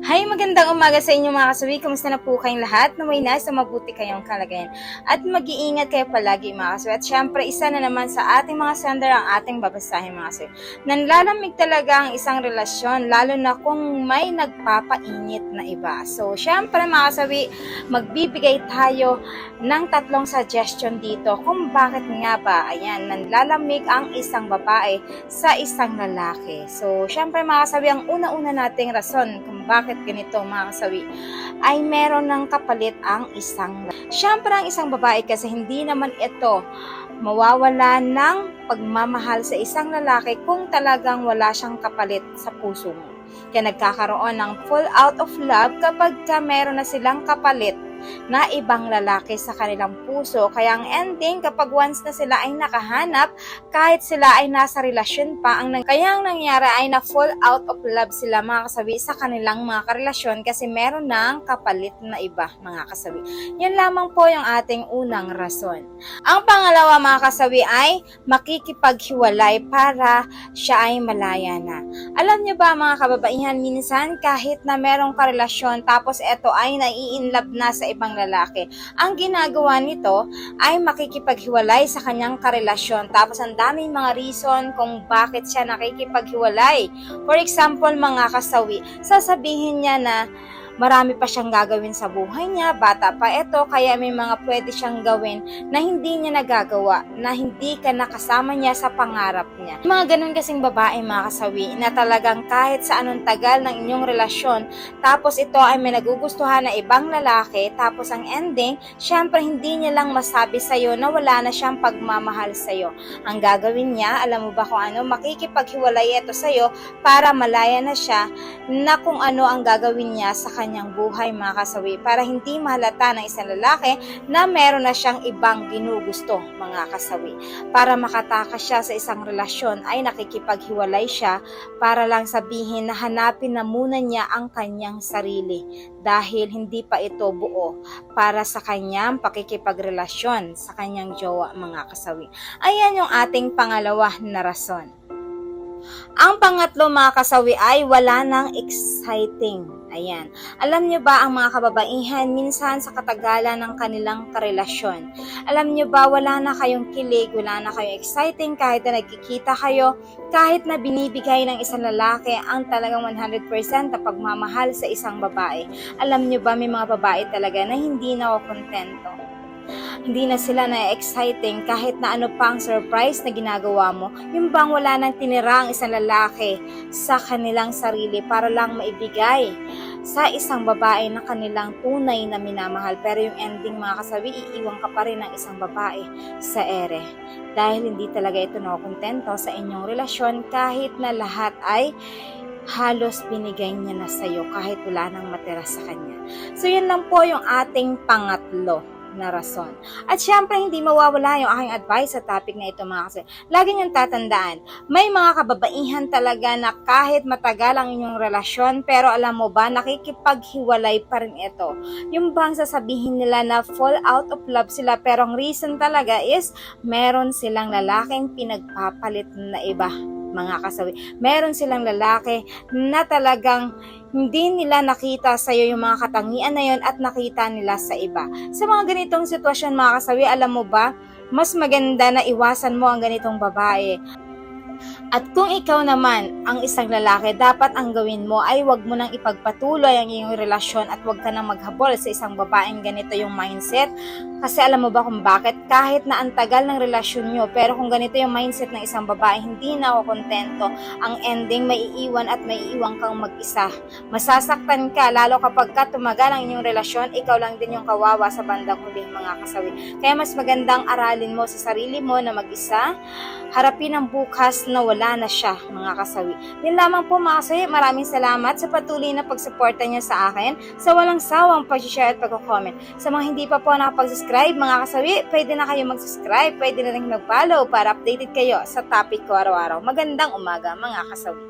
Hi, magandang umaga sa inyo mga kasawi. Kumusta na po kayong lahat? Naway na sa mabuti kayong kalagayan. At mag-iingat kayo palagi mga kasawi. At syempre, isa na naman sa ating mga sender ang ating babasahin mga kasawi. Nanlalamig talaga ang isang relasyon, lalo na kung may nagpapainit na iba. So, syempre mga kasawi, magbibigay tayo ng tatlong suggestion dito kung bakit nga ba, ayan, nanlalamig ang isang babae sa isang lalaki. So, syempre mga kasawi, ang una-una nating rason kung bakit ganito mga kasawi, ay meron ng kapalit ang isang Syempre ang isang babae kasi hindi naman ito mawawala ng pagmamahal sa isang lalaki kung talagang wala siyang kapalit sa puso mo. Kaya nagkakaroon ng full out of love kapag ka meron na silang kapalit na ibang lalaki sa kanilang puso. Kaya ang ending, kapag once na sila ay nakahanap, kahit sila ay nasa relasyon pa, ang kaya ang nangyari ay na full out of love sila mga kasabi sa kanilang mga karelasyon kasi meron ng kapalit na iba mga kasabi. Yan lamang po yung ating unang rason. Ang pangalawa mga kasabi ay makikipaghiwalay para siya ay malaya na. Alam niyo ba mga kababaihan, minsan kahit na merong karelasyon tapos eto ay nai-inlove na sa ibang lalaki, ang ginagawa nito ay makikipaghiwalay sa kanyang karelasyon. Tapos ang daming mga reason kung bakit siya nakikipaghiwalay. For example, mga kasawi, sasabihin niya na marami pa siyang gagawin sa buhay niya, bata pa ito, kaya may mga pwede siyang gawin na hindi niya nagagawa, na hindi ka nakasama niya sa pangarap niya. Mga ganun kasing babae mga kasawi, na talagang kahit sa anong tagal ng inyong relasyon, tapos ito ay may nagugustuhan na ibang lalaki, tapos ang ending, syempre hindi niya lang masabi sa'yo na wala na siyang pagmamahal sa'yo. Ang gagawin niya, alam mo ba kung ano, makikipaghiwalay ito sa'yo para malaya na siya na kung ano ang gagawin niya sa kanyang buhay mga kasawi para hindi mahalata ng isang lalaki na meron na siyang ibang ginugusto mga kasawi. Para makatakas siya sa isang relasyon ay nakikipaghiwalay siya para lang sabihin na hanapin na muna niya ang kanyang sarili dahil hindi pa ito buo para sa kanyang pakikipagrelasyon sa kanyang jowa mga kasawi. Ayan yung ating pangalawa na rason. Ang pangatlo mga kasawi ay wala nang exciting. Ayan. Alam niyo ba ang mga kababaihan minsan sa katagalan ng kanilang karelasyon? Alam niyo ba wala na kayong kilig, wala na kayong exciting kahit na nagkikita kayo, kahit na binibigay ng isang lalaki ang talagang 100% na pagmamahal sa isang babae. Alam niyo ba may mga babae talaga na hindi na kontento? hindi na sila na exciting kahit na ano pa ang surprise na ginagawa mo, yung bang wala nang tinira ang isang lalaki sa kanilang sarili para lang maibigay sa isang babae na kanilang tunay na minamahal. Pero yung ending mga kasabi, iiwan ka pa rin ng isang babae sa ere. Dahil hindi talaga ito nakokontento sa inyong relasyon kahit na lahat ay halos binigay niya na sa'yo kahit wala nang matira sa kanya. So yun lang po yung ating pangatlo na rason. At syempre, hindi mawawala yung aking advice sa topic na ito mga kasi. Lagi niyong tatandaan, may mga kababaihan talaga na kahit matagal ang inyong relasyon, pero alam mo ba, nakikipaghiwalay pa rin ito. Yung bang sasabihin nila na fall out of love sila, pero ang reason talaga is, meron silang lalaking pinagpapalit na iba mga kasawi. Meron silang lalaki na talagang hindi nila nakita sa iyo yung mga katangian na yon at nakita nila sa iba. Sa mga ganitong sitwasyon mga kasawi, alam mo ba, mas maganda na iwasan mo ang ganitong babae. At kung ikaw naman ang isang lalaki, dapat ang gawin mo ay wag mo nang ipagpatuloy ang iyong relasyon at wag ka nang maghabol sa isang babaeng ganito yung mindset. Kasi alam mo ba kung bakit? Kahit na ang tagal ng relasyon nyo, pero kung ganito yung mindset ng isang babae, hindi na ako kontento. Ang ending, may iiwan at may iiwan kang mag-isa. Masasaktan ka, lalo kapag ka tumagal ang inyong relasyon, ikaw lang din yung kawawa sa bandang huli mga kasawi. Kaya mas magandang aralin mo sa sarili mo na mag-isa, harapin ang bukas na wala na siya, mga kasawi. Yun lamang po mga kasawi, maraming salamat sa patuloy na pagsuporta niyo sa akin, sa walang sawang pag-share at pag-comment. Sa mga hindi pa po nakapag-subscribe, mga kasawi, pwede na kayo mag-subscribe, pwede na rin mag-follow para updated kayo sa topic ko araw-araw. Magandang umaga, mga kasawi.